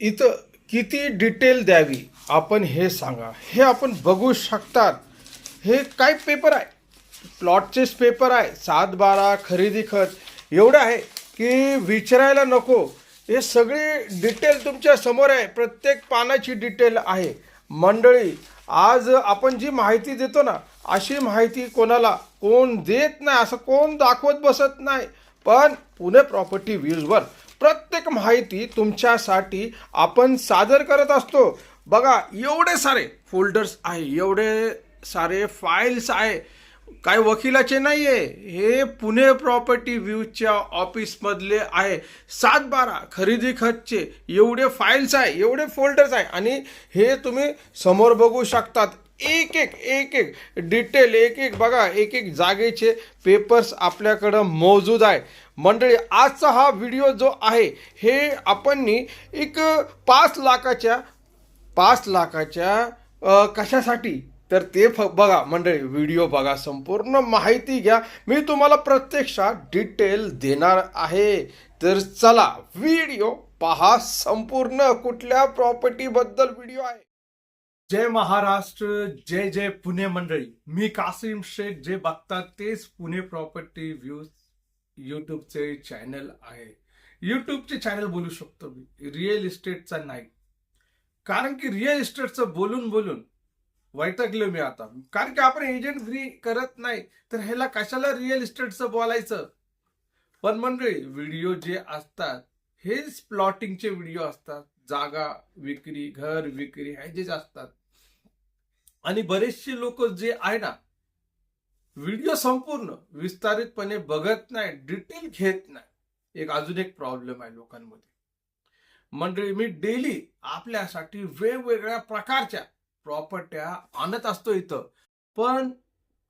इथं किती डिटेल द्यावी? आपण हे सांगा. हे आपण बघू शकतात. हे काय पेपर आहे? प्लॉटचेच पेपर आहे. सात बारा खरेदी खत. एवढं आहे की विचारायला नको. हे सगळी डिटेल तुमच्यासमोर आहे. प्रत्येक पानाची डिटेल आहे. मंडळी आज आपण जी माहिती देतो ना अशी माहिती कोणाला कोण देत नाही असं कोण दाखवत बसत नाही. पण पुणे प्रॉपर्टी व्ह्यूजवर प्रत्येक माहिती तुमच्यासाठी आपण सादर करत असतो. बघा एवढे सारे फोल्डर्स आहे एवढे सारे फाईल्स आहे. काय वकिलाचे नाही आहे हे पुणे प्रॉपर्टी व्ह्यूच्या ऑफिसमधले आहे. सात बारा खरेदी खतचे एवढे फाईल्स आहे एवढे फोल्डर्स आहे. आणि हे तुम्ही समोर बघू शकतात. एक एक एक एक डिटेल एक एक बघा एक एक जागेचे पेपर्स आपल्याकडं मौजूद आहे. मंडळी आजचा हा व्हिडिओ जो आहे हे आपण एक पाच लाखाच्या पाच लाखाच्या कशासाठी? तर ते फ बघा मंडळी व्हिडिओ बघा संपूर्ण माहिती घ्या. मी तुम्हाला प्रत्यक्षात डिटेल देणार आहे. तर चला व्हिडिओ पहा संपूर्ण कुठल्या प्रॉपर्टीबद्दल व्हिडिओ आहे? जय महाराष्ट्र जय जय पुणे मंडळी. मी कासिम शेख जे बघतात तेच पुणे प्रॉपर्टी व्ह्यूज युट्यूबचे चॅनल आहे. युट्यूबचे चॅनल बोलू शकतो मी. रिअल इस्टेटचा नाही. कारण की रिअल इस्टेटचं बोलून बोलून वैतकलो मी आता. कारण की आपण एजंट फ्री करत नाही तर ह्याला कशाला रिअल इस्टेटचं बोलायचं? पण मंडळी व्हिडिओ जे असतात हेच प्लॉटिंगचे व्हिडिओ असतात. जागा विक्री घर विक्री ह्याचेच असतात. आणि बरेचसे लोक जे आहे ना व्हिडिओ संपूर्ण विस्तारितपणे बघत नाही डिटेल घेत नाही. एक अजून एक प्रॉब्लेम आहे लोकांमध्ये. मंडळी मी डेली आपल्यासाठी वेगवेगळ्या प्रकारच्या प्रॉपर्ट्या आणत असतो इथं. पण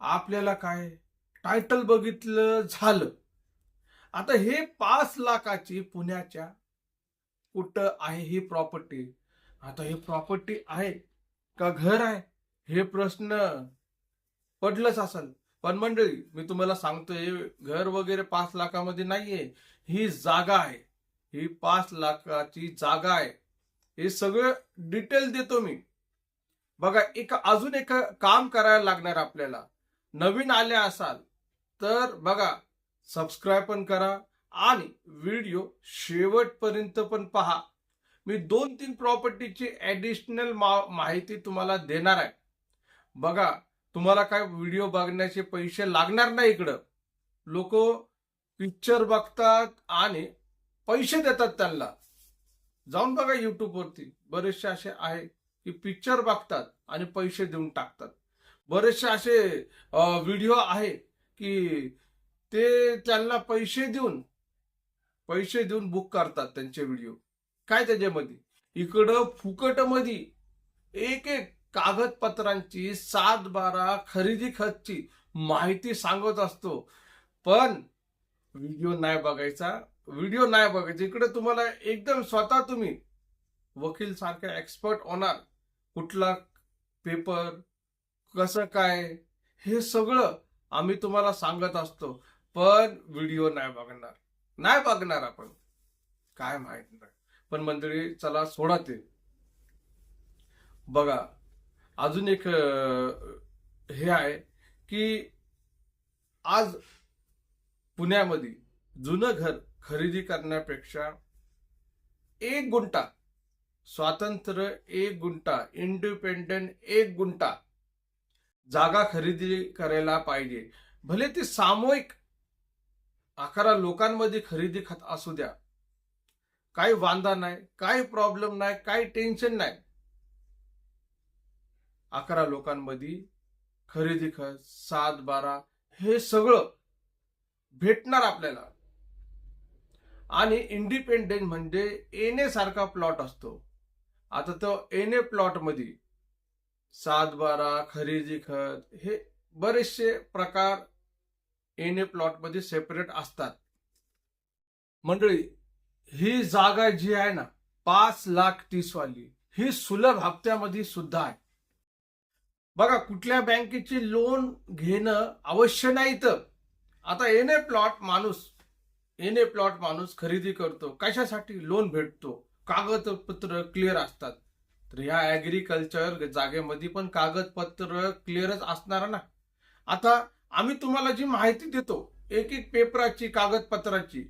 आपल्याला काय? टायटल बघितलं झालं. आता हे पाच लाखाची पुण्याच्या कुठं आहे ही प्रॉपर्टी आता ही प्रॉपर्टी आहे का घर आहे? हे प्रश्न पडलंच असेल. पण मंडळी मी तुम्हाला सांगतोय घर वगैरे पाच लाखामध्ये नाहीये. ही जागा आहे. ही पाच लाखाची जागा आहे. हे सगळं डिटेल देतो मी. बघा एक अजून एक काम करायला लागणार आपल्याला. नवीन आले असाल तर बघा सबस्क्राईब पण करा. आणि व्हिडिओ शेवटपर्यंत पण पहा. मी दोन तीन प्रॉपर्टीची ऍडिशनल माहिती तुम्हाला देणार आहे. बघा तुम्हाला काय व्हिडिओ बघण्याचे पैसे लागणार नाही इकडं. लोक पिक्चर बघतात आणि पैसे देतात त्यांना. जाऊन बघा युट्यूबवरती बरेचसे असे आहे की पिक्चर बघतात आणि पैसे देऊन टाकतात. बरेचसे असे व्हिडिओ आहे की ते त्यांना पैसे देऊन पैसे देऊन बुक करतात त्यांचे व्हिडिओ काय त्याच्यामध्ये? इकडं फुकटमध्ये एक एक कागदपत्रांची सात बारा खरेदी खतची माहिती सांगत असतो. पण व्हिडिओ नाही बघायचा. व्हिडिओ नाही बघायचा. इकडे तुम्हाला एकदम स्वतः तुम्ही वकील सारखे एक्सपर्ट होणार. कुठला पेपर कसं काय हे सगळं आम्ही तुम्हाला सांगत असतो. पण व्हिडिओ नाही बघणार. नाही बघणार आपण. काय माहीत नाही. पण मंडळी चला सोडा ते. बघा अजून एक हे आहे की आज पुण्यामध्ये जुनं घर खरेदी करण्यापेक्षा एक गुंटा स्वातंत्र्य एक गुंटा इंडिपेंडंट एक गुंटा जागा खरेदी करायला पाहिजे. भले ती सामूहिक अकरा लोकांमध्ये खरेदी खत असू द्या. काही वांदा नाही काही प्रॉब्लेम नाही काही टेन्शन नाही. अकरा लोकांमध्ये खरेदी खत सात बारा हे सगळं भेटणार आपल्याला. आणि इंडिपेंडेंट म्हणजे एने सारखा प्लॉट असतो. आता तो एने प्लॉटमध्ये सात बारा खरेदी खत हे बरेचसे प्रकार एन प्लॉटमध्ये सेपरेट असतात. मंडळी ही जागा जी आहे ना पाच लाख तीस वाली ही सुलभ हप्त्यामध्ये सुद्धा आहे. बघा कुठल्या बँकेची लोन घेणं अवश्य नाही तर आता एन ए प्लॉट माणूस एन ए प्लॉट माणूस खरेदी करतो कशासाठी लोन भेटतो कागदपत्र क्लिअर असतात. तर ह्या ऍग्रिकल्चर जागेमध्ये पण कागदपत्र क्लिअरच असणार ना. आता आम्ही तुम्हाला जी माहिती देतो एक एक पेपराची कागदपत्राची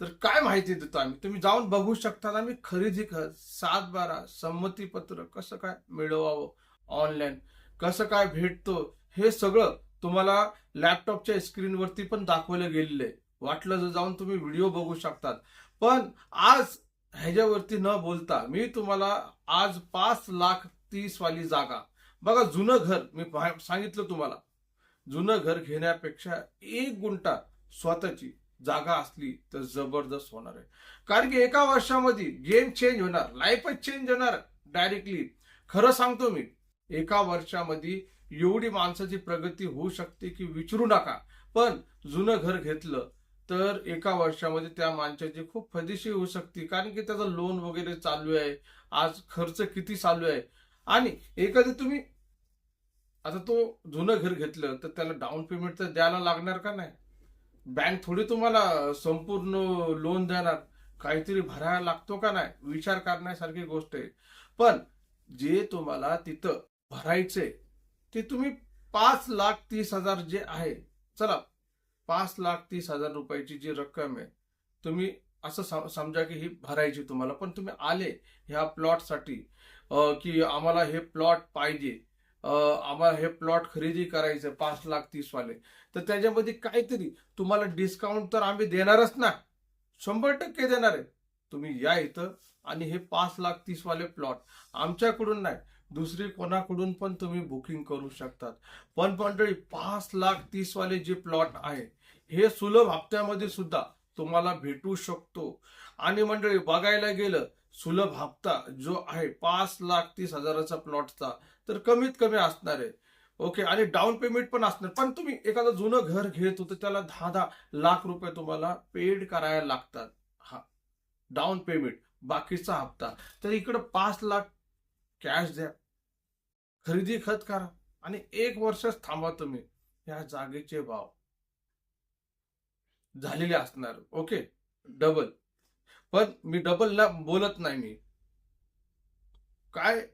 तर काय माहिती देतो आम्ही? तुम्ही जाऊन बघू शकता आम्ही खरेदी कर सात बारा संमतीपत्र कसं काय मिळवावं ऑनलाईन कसं काय भेटतो? हे सगळं तुम्हाला लॅपटॉपच्या स्क्रीनवरती पण दाखवलं गेलेलं आहे वाटलं जर जाऊन तुम्ही व्हिडिओ बघू शकतात. पण आज ह्याच्यावरती न बोलता मी तुम्हाला आज पाच लाख तीस वाली जागा. बघा जुनं घर मी सांगितलं तुम्हाला. जुनं घर घेण्यापेक्षा एक गुंटा स्वतःची जागा असली तर जबरदस्त होणार आहे. कारण की एका वर्षामध्ये गेम चेंज होणार लाईफच चेंज होणार डायरेक्टली खरं सांगतो मी एका वर्षामध्ये एवढी माणसाची प्रगती होऊ शकते की विचारू नका. पण जुनं घर घेतलं तर एका वर्षामध्ये त्या माणसाची खूप फायदेशीर होऊ शकते. कारण की त्याचं लोन वगैरे चालू आहे. आज खर्च किती चालू आहे? आणि एखादी तुम्ही आता तो जुनं घर घेतलं तर त्याला डाऊन पेमेंट तर द्यायला लागणार का नाही? बँक थोडी तुम्हाला संपूर्ण लोन देणार. काहीतरी भरायला लागतो का नाही? विचार करण्यासारखी गोष्ट आहे. पण जे तुम्हाला तिथं भरायचे ते तुम्ही पाच लाख तीस हजार जे आहे चला पाच लाख तीस हजार रुपयाची जी रक्कम आहे तुम्ही असं सम- समजा की ही भरायची तुम्हाला पण तुम्ही आले ह्या प्लॉटसाठी की आम्हाला हे प्लॉट पाहिजे. आम्हाला हे प्लॉट खरेदी करायचं पाच लाख तीस वाले. तर त्याच्यामध्ये काहीतरी तुम्हाला डिस्काउंट तर आम्ही देणारच ना. शंभर टक्के देणार आहे. तुम्ही या इथं आणि हे पाच लाख तीस वाले प्लॉट. आमच्याकडून नाही दुसरी कोणाकडून पण तुम्ही बुकिंग करू शकतात. पण मंडळी पाच लाख तीस वाले जे प्लॉट आहे हे सुलभ हप्त्यामध्ये सुद्धा तुम्हाला भेटू शकतो. आणि मंडळी बघायला गेलं सुलभ हप्ता जो आहे पाच लाख तीस हजाराचा प्लॉटचा तर कमीत कमी असणार आहे. ओके आणि डाऊन पेमेंट पण असणार. पण तुम्ही एखादं जुनं घर घेत होतं त्याला दहा दहा लाख रुपये तुम्हाला पेड करायला लागतात. हा डाऊन पेमेंट बाकीचा हप्ता. तर इकडं पाच लाख कॅश द्या. खरेदी खत करा. आणि एक वर्षच थांबा तुम्ही. या जागेचे भाव झालेले असणार. Okay double. पण मी डबल ना बोलत नाही मी. काय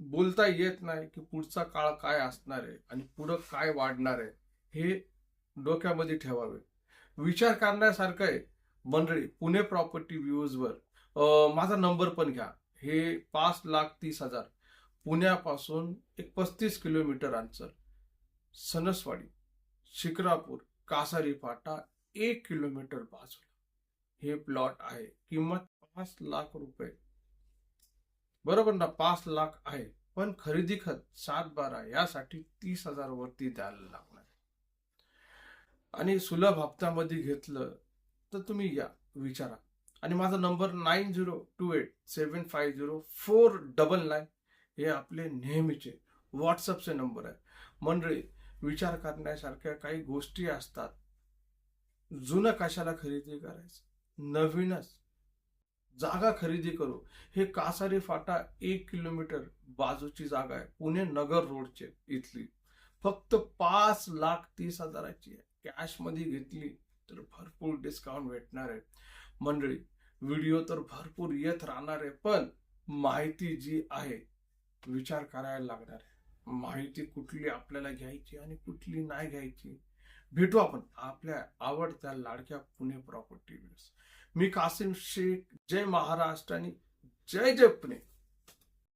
बोलता येत नाही की पुढचा काळ काय असणार आहे आणि पुढं काय वाढणार आहे हे डोक्यामध्ये ठेवावे. विचार करण्यासारखं आहे. मंडळी पुणे प्रॉपर्टी व्ह्यूजवर माझा नंबर पण घ्या. हे पाच लाख तीस हजार. पुण्यापासून एक पस्तीस किलोमीटर अंतर. सनसवाडी शिक्रापूर कासारी फाटा एक किलोमीटर बाजूला. हे प्लॉट आहे. किंमत पाच लाख रुपये. बरोबर ना पाच लाख आहे. पण खरेदी खत सात बारा यासाठी तीस हजार वरती द्यायला लागणार. आणि सुलभ हप्त्यामध्ये घेतलं तर तुम्ही या विचारा. आणि माझा number nine zero two eight seven five zero four double nine हे आपले नेहमीचे व्हॉट्सअपचे नंबर आहे. मंडळी विचार करण्यासारख्या काही गोष्टी असतात. जुनं कशाला खरेदी करायचं? नवीनच. जागा खरेदी करू. हे कासारी फाटा एक किलोमीटर बाजूची जागा आहे. पुणे नगर रोडचे इथली. फक्त पाच लाख तीस हजाराची आहे. कॅशमध्ये घेतली तर भरपूर डिस्काउंट भेटणार आहे. मंडळी व्हिडिओ तर भरपूर येत राहणार आहे पण माहिती जी आहे विचार करायला लागणार आहे. माहिती कुठली आपल्याला घ्यायची आणि कुठली नाही घ्यायची. भेटू आपण आपल्या आवडत्या लाडक्या पुणे प्रॉपर्टी मी कासिम शेख जय महाराष्ट्र आणि जय जय पुणे.